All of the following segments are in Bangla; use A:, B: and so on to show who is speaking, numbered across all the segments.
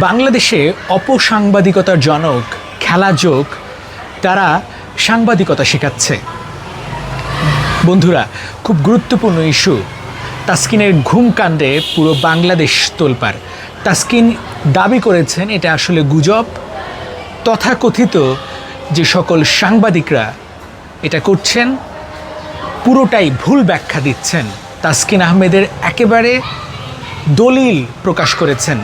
A: বাংলাদেশে অপসাংবাদিকতার জনক, খেলা যোগ, তারা সাংবাদিকতা শেখাচ্ছে। বন্ধুরা, খুব গুরুত্বপূর্ণ ইস্যু। তাসকিনের ঘুম কাণ্ডে পুরো বাংলাদেশ তোলপার তাস্কিন দাবি করেছেন, এটা আসলে গুজব। তথাকথিত যে সকল সাংবাদিকরা এটা করছেন, পুরোটাই ভুল ব্যাখ্যা দিচ্ছেন। তাসকিন আহমেদের একেবারে দলিল প্রকাশ করেছেন।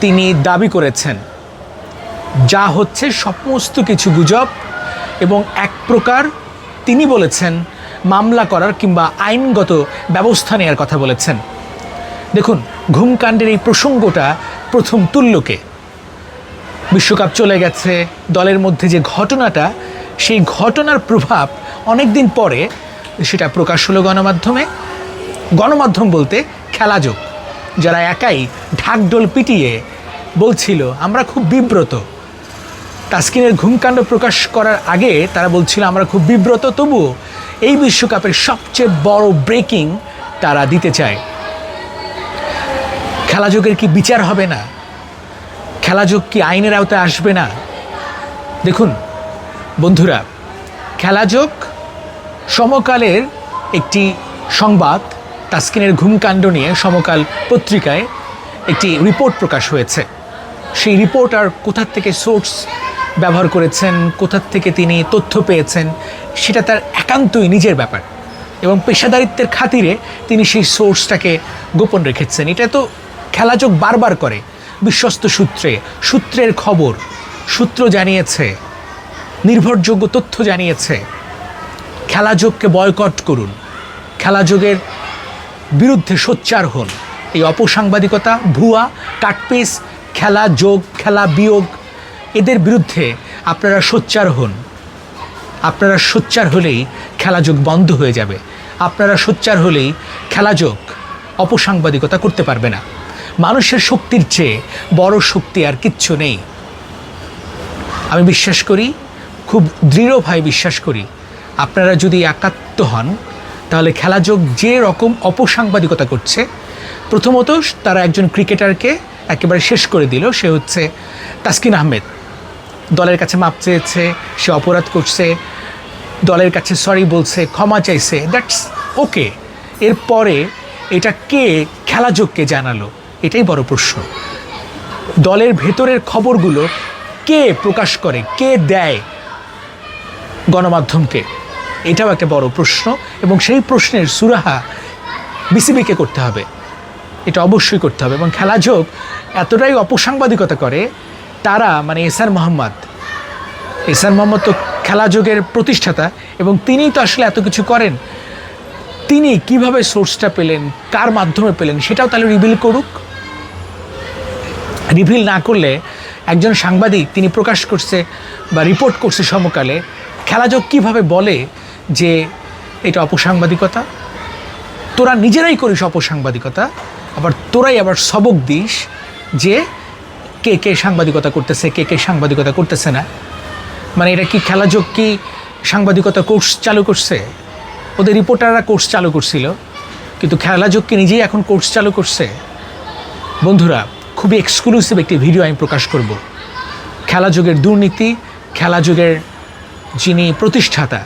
A: তিনি দাবি করেছেন। যা হচ্ছে সমস্ত কিছু গুজব এবং এক প্রকার তিনি বলেছেন মামলা করার কিংবা আইনগত ব্যবস্থা নেওয়ার কথা বলেছেন। দেখুন, ঘুমকাণ্ডের এই প্রসঙ্গটা প্রথম তুল্যকে। বিশ্বকাপ চলে গেছে, দলের মধ্যে যে ঘটনাটা, সেই ঘটনার প্রভাব অনেক দিন পরে সেটা প্রকাশ হলো গণমাধ্যমে। গণমাধ্যম বলতে খেলাযোগ। যারা একাই ঢাকঢোল পিটিয়ে বলছিল, আমরা খুব বিব্রত। তাসকিনের ঘুমকাণ্ড প্রকাশ করার আগে তারা বলছিল, আমরা খুব বিব্রত। তবুও এই বিশ্বকাপের সবচেয়ে বড় ব্রেকিং তারা দিতে চায়। খেলাযোগের কি বিচার হবে না? খেলাযোগ কি আইনের আওতায় আসবে না? দেখুন, বন্ধুরা, খেলাযোগ সমকালের একটি সংবাদ তাসকিনের ঘুমকাণ্ড নিয়ে সমকাল পত্রিকায় একটি রিপোর্ট প্রকাশ হয়েছে। সেই রিপোর্ট আর কোথার থেকে সোর্স ব্যবহার করেছেন, কোথার থেকে তিনি তথ্য পেয়েছেন, সেটা তার একান্তই নিজের ব্যাপার এবং পেশাদারিত্বের খাতিরে তিনি সেই সোর্সটাকে গোপন রেখেছেন। এটা তো খেলাযোগ বারবার করে। বিশ্বস্ত সূত্রে, সূত্রের খবর, সূত্র জানিয়েছে, নির্ভরযোগ্য তথ্য জানিয়েছে, খেলাযোগকে বয়কট করুন। খেলাযোগের বিরুদ্ধে সোচ্চার হন। এই অপসাংবাদিকতা, ভুয়া, কাটপিস, খেলা যোগ, খেলা বিয়োগ, এদের বিরুদ্ধে আপনারা সোচ্চার হন। আপনারা সোচ্চার হলেই খেলাযোগ বন্ধ হয়ে যাবে। আপনারা সোচ্চার হলেই খেলাযোগ অপসাংবাদিকতা করতে পারবে না। মানুষের শক্তির চেয়ে বড় শক্তি আর কিচ্ছু নেই। আমি বিশ্বাস করি, খুব দৃঢ়ভাবে বিশ্বাস করি, আপনারা যদি একাত্ম হন তাহলে খেলাযোগ যে রকম অপসাংবাদিকতা করছে, প্রথমত তারা একজন ক্রিকেটারকে একেবারে শেষ করে দিল, সে হচ্ছে তাসকিন আহমেদ। দলের কাছে মাপ চেয়েছে, সে অপরাধ করছে, দলের কাছে সরি বলছে, ক্ষমা চাইছে, দ্যাটস ওকে। এরপরে এটা কে খেলাযোগকে জানালো, এটাই বড় প্রশ্ন। দলের ভেতরের খবরগুলো কে প্রকাশ করে, কে দেয় গণমাধ্যমকে? এটাও একটা বড় প্রশ্ন এবং সেই প্রশ্নের সুরাহা বিসিবিকে করতে হবে। এটা অবশ্যই করতে হবে এবং খেলাযোগ এতটাই অপসাংবাদিকতা করে, তারা মানে এসআর মোহাম্মদ এসআর মোহাম্মদ তো খেলাযোগের প্রতিষ্ঠাতা এবং তিনিই তো আসলে এত কিছু করেন। তিনি কীভাবে সোর্সটা পেলেন, কার মাধ্যমে পেলেন, সেটাও তাহলে রিভিল করুক। রিভিল না করলে একজন সাংবাদিক, তিনি প্রকাশ করছে বা রিপোর্ট করছে সমকালে খেলাযোগ কীভাবে বলে যে এটা অপসাংবাদিকতা, তোরা নিজেরাই করিস অপসাংবাদিকতা, আবার তোরাই আবার সবক দিস যে কে কে সাংবাদিকতা করতেছে, কে কে সাংবাদিকতা করতেছে না। মানে এটা কি খেলাযোগ কি সাংবাদিকতা কোর্স চালু করছে? ওদের রিপোর্টাররা কোর্স চালু করছিল, কিন্তু খেলাযোগ কি নিজেই এখন কোর্স চালু করছে? বন্ধুরা, খুবই এক্সক্লুসিভ একটি ভিডিও আমি প্রকাশ করব। খেলাযোগের দুর্নীতি, খেলাযোগের যিনি প্রতিষ্ঠাতা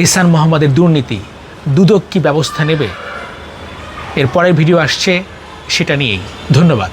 A: এহসান মোহাম্মদের দুর্নীতি দুদক কি ব্যবস্থা নেবে? এর পরের ভিডিও আসছে সেটা নিয়েই। ধন্যবাদ।